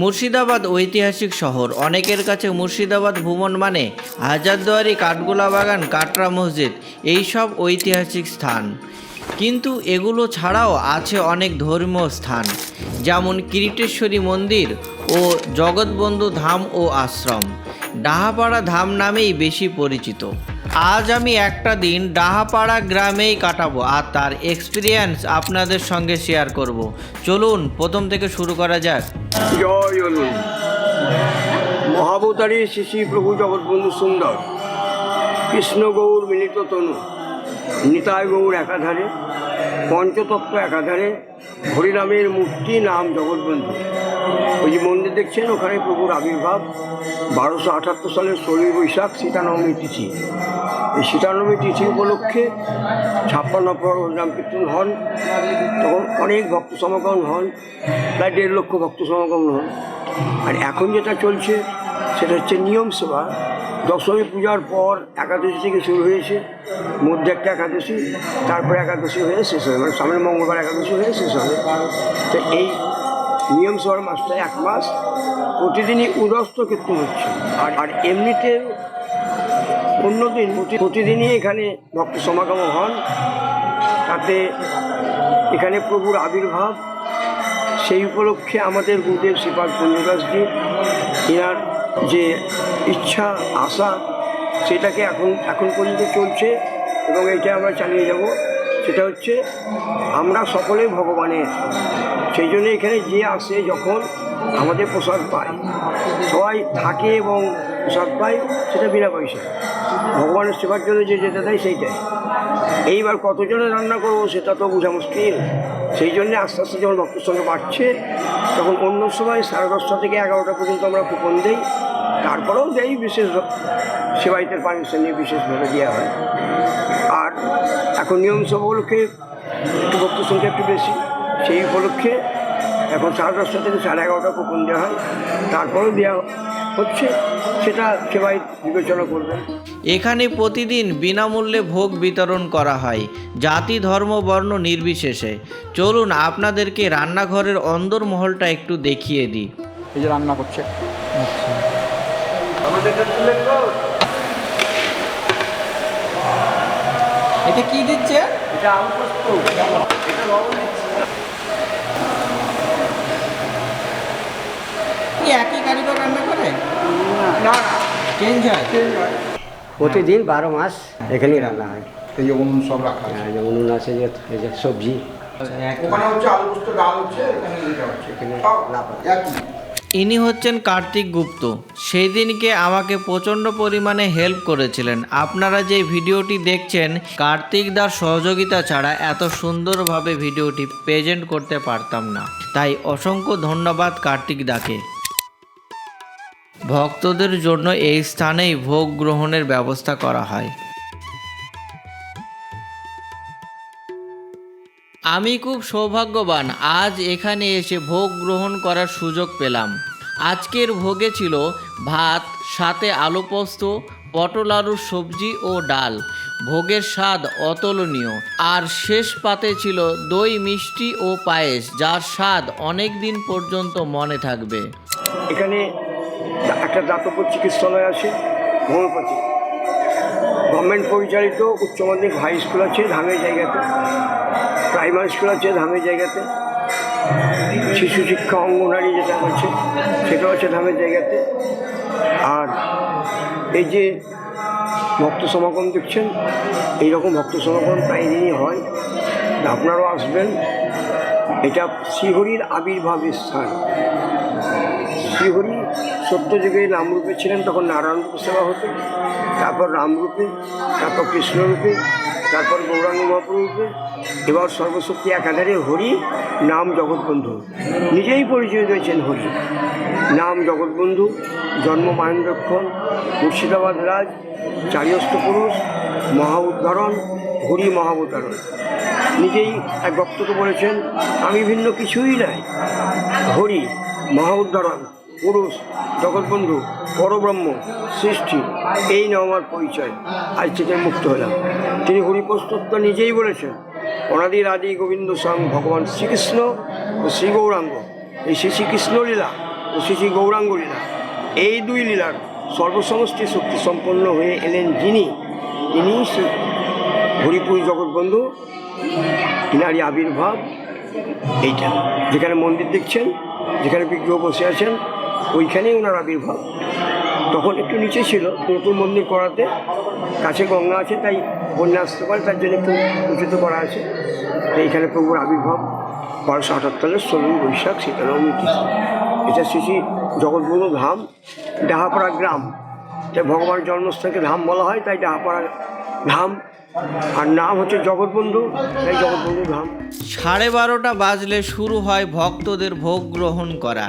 মুর্শিদাবাদ ঐতিহাসিক শহর। অনেকের কাছে মুর্শিদাবাদ ভ্রমণ মানে হাজারদুয়ারি, কাঠগোলা বাগান, কাটরা মসজিদ, এইসব ঐতিহাসিক স্থান। কিন্তু এগুলো ছাড়াও আছে অনেক ধর্মীয় স্থান, যেমন কিরিটেশ্বরী মন্দির ও জগৎবন্ধু ধাম ও আশ্রম। ডাহাপাড়া ধাম নামেই বেশি পরিচিত। আজ আমি একটা দিন ডাহাপাড়া গ্রামেই কাটাবো আর তার এক্সপিরিয়েন্স আপনাদের সঙ্গে শেয়ার করব। চলুন, প্রথম থেকে শুরু করা যাক। জয় মহাবতারী শ্রী প্রভু জগৎবন্ধু সুন্দর। কৃষ্ণ গৌর মিলিত তনু। নিতায় গৌর একাধারে, পঞ্চতত্ত্ব একাধারে, হরিনামের মূর্তি নাম জগৎবন্ধু। ওই যে মন্দির দেখছেন, ওখানে প্রভুর আবির্ভাব। বারোশো আটাত্তর সালের ষোলোই বৈশাখ সীতানবমী তিথি। এই সীতানবমী তিথি উপলক্ষে ছাপ্পান্ন পর হরিনাম কীর্তন হন। তখন অনেক ভক্ত সমাগম হন, প্রায় দেড় লক্ষ ভক্ত সমাগম হন। আর এখন যেটা চলছে, সেটা হচ্ছে নিয়ম সেবা দশমী পূজার পর একাদশী থেকে শুরু হয়েছে, মধ্যে একটা একাদশী, তারপরে একাদশী হয়ে শেষ হবে মানে সামনের মঙ্গলবার একাদশী হয়ে শেষ হবে তো এই নিয়ম সেবার মাসটা এক মাস প্রতিদিনই উদস্ত কীর্তন হচ্ছে। আর আর এমনিতে অন্যদিন প্রতি- প্রতিদিনই এখানে ভক্ত সমাগম হন। তাতে এখানে প্রভুর আবির্ভাব। সেই উপলক্ষে আমাদের গুরুদেব শ্রীপাদ পঞ্চদাসজি এনার যে ইচ্ছা, আশা, সেটাকে এখন এখন পর্যন্ত চলছে এবং এটা আমরা চালিয়ে যাব। সেটা হচ্ছে আমরা সকলেই ভগবানের সেই জন্য এখানে যে আসে যখন আমাদের প্রসাদ পায়। সবাই থাকে এবং প্রসাদ পায় সেটা বিনা পয়সা ভগবানের সেবার জন্য যে যেতে দেয় সেইটাই। এইবার কতজনে রান্না করব সেটা তো বোঝা মুশকিল। সেই জন্যে আস্তে আস্তে যখন ভক্তের সঙ্গে বাড়ছে, তখন অন্য সময় সাড়ে দশটা থেকে এগারোটা পর্যন্ত আমরা কুপন দিই। তারপরেও দেই বিশেষ সেবাইতের পারমিশন নিয়ে বিশেষভাবে দেওয়া হয়। আর এখন নিয়ম সব উপলক্ষে একটু ভক্তের সংখ্যা একটু বেশি। সেই উপলক্ষে এখন সাড়ে দশটা থেকে সাড়ে এগারোটা কুপন দেওয়া হয়। তারপরেও দেওয়া হচ্ছে। সেটা সেবাই বিবেচনা করবেন এখানে প্রতিদিন বিনামূল্যে ভোগ বিতরণ করা হয় জাতি ধর্ম বর্ণ নির্বিশেষে। চলুন আপনাদেরকে রান্নাঘরের অন্দরমহলটা একটু দেখিয়ে দিই। এই যে রান্না করছে এটা কি দিচ্ছে? এটা আলু পোস্ত। এটা লবণ কি একই কারিগর রান্না করে? না চেঞ্জ হয়? প্রতিদিন বারো মাস এখানেই রান্না হয়। এই যে উনুন সব রাখা আছে আর যে উনুন আছে যে এই যে সবজি। ওখানে হচ্ছে আলু পোস্ত ডাল হচ্ছে এখানে এটা হচ্ছে। এখানে একই। ইনি হচ্ছেন কার্তিক গুপ্ত। সেই দিনকে আমাকে প্রচণ্ড পরিমাণে হেল্প করেছিলেন। আপনারা যে ভিডিওটি দেখছেন কার্তিক দার সহযোগিতা ছাড়া এত সুন্দরভাবে ভিডিওটি প্রেজেন্ট করতে পারতাম না। তাই অসংখ্য ধন্যবাদ কার্তিক দাকে। ভক্তদের জন্য এই স্থানেই ভোগ গ্রহণের ব্যবস্থা করা হয়। আমি খুব সৌভাগ্যবান, আজ এখানে এসে ভোগ গ্রহণ করার সুযোগ পেলাম। আজকের ভোগে ছিল ভাত, সাথে আলু পোস্ত, পটল আলুর সবজি ও ডাল। ভোগের স্বাদ অতুলনীয়। আর শেষ পাতে ছিল দই, মিষ্টি ও পায়েস, যার স্বাদ অনেক দিন পর্যন্ত মনে থাকবে। এখানে একটা দাতব্য চিকিৎসালয় আছে হোমিওপ্যাথি গভর্নমেন্ট পরিচালিত উচ্চ মাধ্যমিক হাই স্কুল আছে ধামের জায়গাতে, প্রাইমারি স্কুল আছে ধামের জায়গাতে, শিশু শিক্ষা অঙ্গনারী যেটা আছে, সেটাও আছে ধামের জায়গাতে। আর এই যে ভক্ত সমাগম দেখছেন, এইরকম ভক্ত সমাগম প্রায় দিনই হয়। আপনারাও আসবেন। এটা শ্রীহরির আবির্ভাবের স্থান। শ্রীহরি সত্যযুগে নামরূপে ছিলেন, তখন নারায়ণ সেবা হতো, তারপর রামরূপে, তারপর কৃষ্ণরূপে তারপর গৌরাঙ্গ মহাপ্রভূপে এবার সর্বশক্তি একাধারে হরি, নাম জগৎবন্ধু। নিজেই পরিচয় দিয়েছেন হরি। নাম জগৎবন্ধু, জন্ম মাহেন্দ্রক্ষণ, মুর্শিদাবাদ রাজ চারিয়স্ত পুরুষ মহা উদ্ধারণ হরি মহাবতারণ। নিজেই এক ভক্তকে বলেছেন, আমি ভিন্ন কিছুই নাই। হরি মহা উদ্ধারণ পুরুষ জগৎবন্ধু পরব্রহ্ম, সৃষ্টি, এই নাও আমার পরিচয়। আজ থেকে মুক্ত হলাম। তিনি হরিপ্রস্তত্ব নিজেই বলেছেন অনাদির আদি গোবিন্দ স্বয়ং ভগবান শ্রীকৃষ্ণ ও শ্রী গৌরাঙ্গ। এই শ্রী শ্রীকৃষ্ণ লীলা ও শ্রী শ্রী গৌরাঙ্গ লীলা, এই দুই লীলার সর্বসমষ্টি শক্তি সম্পন্ন হয়ে এলেন যিনি। তিনি শ্রী হরিপুর জগৎবন্ধু ইনারই আবির্ভাব, এইটা। যেখানে মন্দির দেখছেন, যেখানে বিগ্রহ বসে আছেন ওইখানেই ওনার আবির্ভাব। তখন একটু নিচে ছিল, নতুন মন্দির করাতে। কাছে গঙ্গা আছে, তাই বন্যা আসতে পারে, তার জন্য একটু উঁচুতে করা আছে। এইখানে প্রভুর আবির্ভাব। বারোশো আটাত্তরের ষোলোই বৈশাখ তিথি এটা শ্রী শ্রী ধাম, ডাহাপাড়া গ্রাম। তাই ভগবানের জন্মস্থানকে ধাম বলা হয়, তাই ডাহাপাড়া ধাম। আর নাম হচ্ছে জগৎবন্ধু, তাই জগৎবন্ধু ধাম। সাড়ে বারোটা বাজলে শুরু হয় ভক্তদের ভোগ গ্রহণ করা।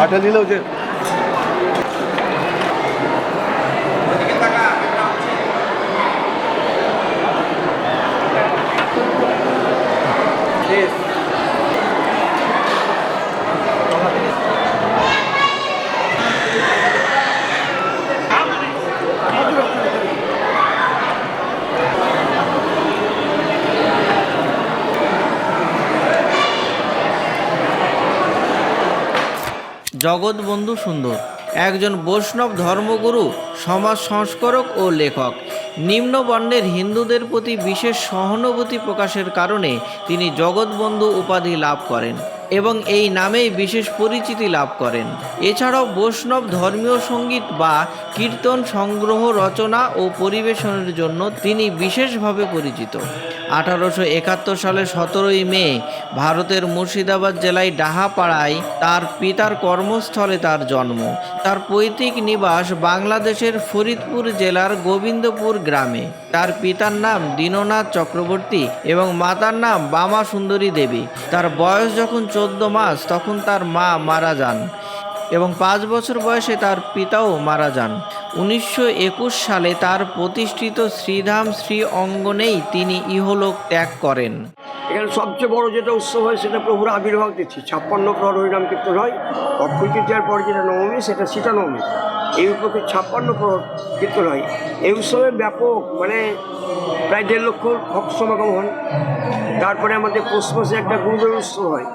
आठ लीला होते জগৎবন্ধু সুন্দর। একজন বৈষ্ণব ধর্মগুরু, সমাজ সংস্কারক ও লেখক। নিম্নবর্ণের হিন্দুদের প্রতি বিশেষ সহানুভূতি প্রকাশের কারণে তিনি জগৎবন্ধু উপাধি লাভ করেন এবং এই নামেই বিশেষ পরিচিতি লাভ করেন। এছাড়াও বৈষ্ণব ধর্মীয় সংগীত বা কীর্তন সংগ্রহ রচনা ও পরিবেশনের জন্য তিনি বিশেষভাবে পরিচিত। আঠারোশো একাত্তর সালে সতেরোই মে ভারতের মুর্শিদাবাদ জেলায় ডাহাপাড়ায় তার পিতার কর্মস্থলে তার জন্ম। তার পৈতৃক নিবাস বাংলাদেশের ফরিদপুর জেলার গোবিন্দপুর গ্রামে। তার পিতার নাম দীননাথ চক্রবর্তী এবং মাতার নাম বামা সুন্দরী দেবী। তার বয়স যখন চোদ্দ মাস, তখন তার মা মারা যান এবং পাঁচ বছর বয়সে তার পিতাও মারা যান। উনিশশো একুশ সালে তার প্রতিষ্ঠিত শ্রীধাম শ্রী অঙ্গনেই তিনি ইহলোক ত্যাগ করেন। এখানে সবচেয়ে বড় যেটা উৎসব হয়, সেটা প্রভুর আবির্ভাব তিথি ছাপ্পান্ন প্রহর হরিনাম কীর্তন হয়। অক্ষয় তৃতীয়ার পরে যেটা নবমী, সেটা সীতা নবমী এই উপলক্ষে ছাপ্পান্ন প্রহর কীর্তন হয়। এই উৎসবে ব্যাপক মানে প্রায় দেড় লক্ষ ভক্ত সমাগম হন। তারপরে আমাদের পৌষ মাসে একটা গুরুদেব উৎসব হয়।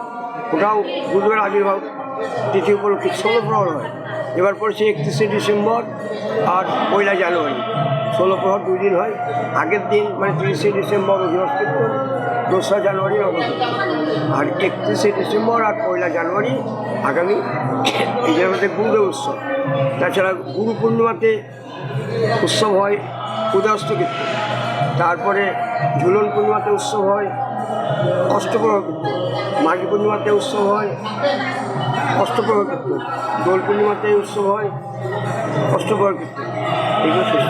ওটাও গুরুদেবের আবির্ভাব। তিথি উপলক্ষে ষোলো প্রহর হয়। এবার পড়ছে একত্রিশে ডিসেম্বর আর পয়লা জানুয়ারি। ষোলো প্রহর দুই দিন হয়। আগের দিন মানে তিরিশে ডিসেম্বর অধিবাস কীর্তন দোসরা জানুয়ারি নবমী আর একত্রিশে ডিসেম্বর আর পয়লা জানুয়ারি আগামী এই যে আমাদের গুরুদেব উৎসব। তাছাড়া গুরু পূর্ণিমাতে উৎসব হয় উদয়াস্ত কীর্তন তারপরে ঝুলন পূর্ণিমাতে উৎসব হয়, অষ্টপ্রহর কীর্তন মাঘী পূর্ণিমাতে উৎসব হয় অষ্টপ্রহর কীর্তন দোল পূর্ণিমাতে উৎসব হয় অষ্টপ্রহর কীর্তন এগুলো শেষ।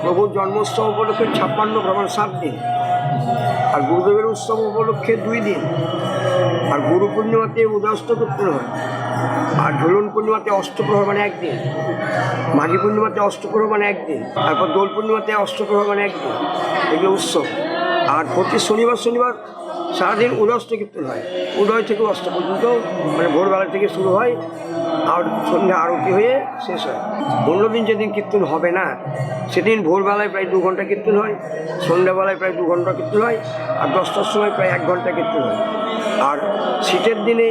প্রভুর জন্মোৎসব উপলক্ষে ছাপ্পান্ন ভ্রমণ সাত দিন আর গুরুদেবের উৎসব উপলক্ষে দুই দিন। আর গুরু পূর্ণিমাতে উদয়াস্ত কীর্তন হয়। আর ঝুলন পূর্ণিমাতে অষ্টপ্রহর মানে একদিন। মাঘী পূর্ণিমাতে অষ্টপ্রহর মানে একদিন। তারপর দোল পূর্ণিমাতে অষ্টপ্রহর মানে একদিন। এগুলো উৎসব। আর প্রতি শনিবার শনিবার সারাদিন উদয়াস্ত কীর্তন হয় উদয় থেকে অস্ত পর্যন্ত মানে ভোরবেলা থেকে শুরু হয়, আর সন্ধ্যা আরতি হয়ে শেষ হয়। অন্যদিন যেদিন কীর্তন হবে না, সেদিন ভোরবেলায় প্রায় দু ঘণ্টা কীর্তন হয়, সন্ধ্যাবেলায় প্রায় দু ঘণ্টা কীর্তন হয়, আর দশটার সময় প্রায় এক ঘণ্টা কীর্তন হয়। আর শীতের দিনে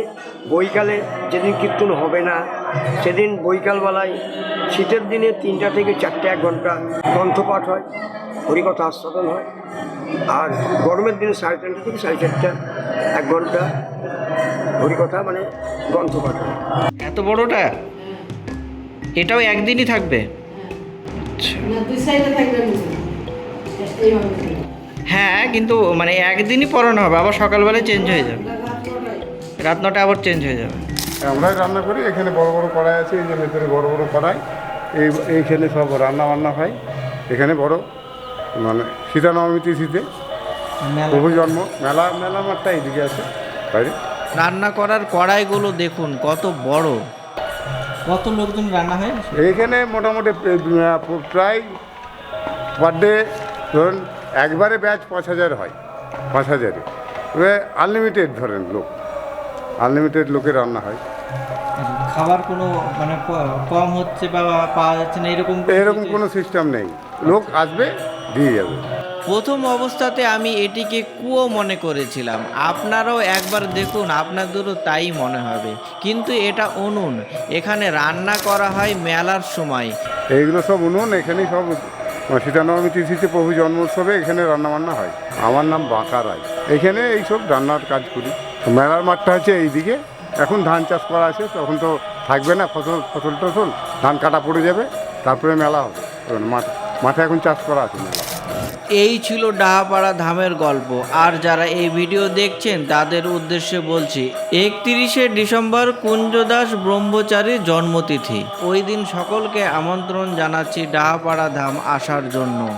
বৈকালে যেদিন কীর্তন হবে না, সেদিন বৈকালবেলায় শীতের দিনে তিনটা থেকে চারটে এক ঘণ্টা গ্রন্থপাঠ হয়, হরিকথা আস্বাদন হয়। আর গরমের দিনে সাড়ে তিনটা থেকে সাড়ে চারটা এক ঘণ্টা হরিকথা মানে গ্রন্থপাঠ হয় এত বড়টা? এটাও একদিনই থাকবে। হ্যাঁ কিন্তু মানে একদিনই পড়ানো হবে আবার সকালবেলায় চেঞ্জ হয়ে যাবে। রাত রাত নটা আবার চেঞ্জ হয়ে যাবে। আমরাই রান্না করি এখানে বড় বড় কড়াই আছে এই যে ভেতরে বড় বড় কড়াই এই এইখানে সব রান্না বান্না হয়। এখানে বড় মানে সীতানবমী তিথিতে প্রভু জন্ম মেলা মেলা মাঠটা এইদিকে আছে। বাইরে। রান্না করার কড়াইগুলো দেখুন কত বড়। কত লোকজন রান্না হয় এইখানে মোটামুটি প্রায় পার ডে ধরুন একবারে ব্যাচ পাঁচ হাজার হয়। পাঁচ হাজারে। তবে আনলিমিটেড ধরেন লোক। আনলিমিটেড লোকের রান্না হয়। খাবার কোনো মানে কম হচ্ছে বা পাওয়া যাচ্ছে না এরকম এরকম কোনো সিস্টেম নেই। লোক আসবে দিয়ে যাবে। প্রথম অবস্থাতে আমি এটিকে কুয়ো মনে করেছিলাম। আপনারাও একবার দেখুন আপনাদেরও তাই মনে হবে। কিন্তু এটা উনুন। এখানে রান্না করা হয় মেলার সময়। এইগুলো সব উনুন এখানেই সব সীতানবমী তিথিতে প্রভু জন্মোৎসবে এখানে রান্নাবান্না হয়। আমার নাম বাঁকা রায়। এখানে এইসব রান্নার কাজ করি। মেলার মাঠটা আছে এইদিকে। এখন ধান চাষ করা আছে তখন তো থাকবে না ফসল ফসল টসল। ধান কাটা পড়ে যাবে তারপরে মেলা হবে। মাঠ মাঠে এখন চাষ করা আছে মেলা। এই ছিল ডাহাপাড়া ধামের গল্প। আর যারা এই ভিডিও দেখছেন, তাদের উদ্দেশ্যে বলছি, একত্রিশে ডিসেম্বর কুঞ্জদাস ব্রহ্মচারীর জন্মতিথি। ওই দিন সকলকে আমন্ত্রণ জানাচ্ছি ডাহাপাড়া ধাম আসার জন্য।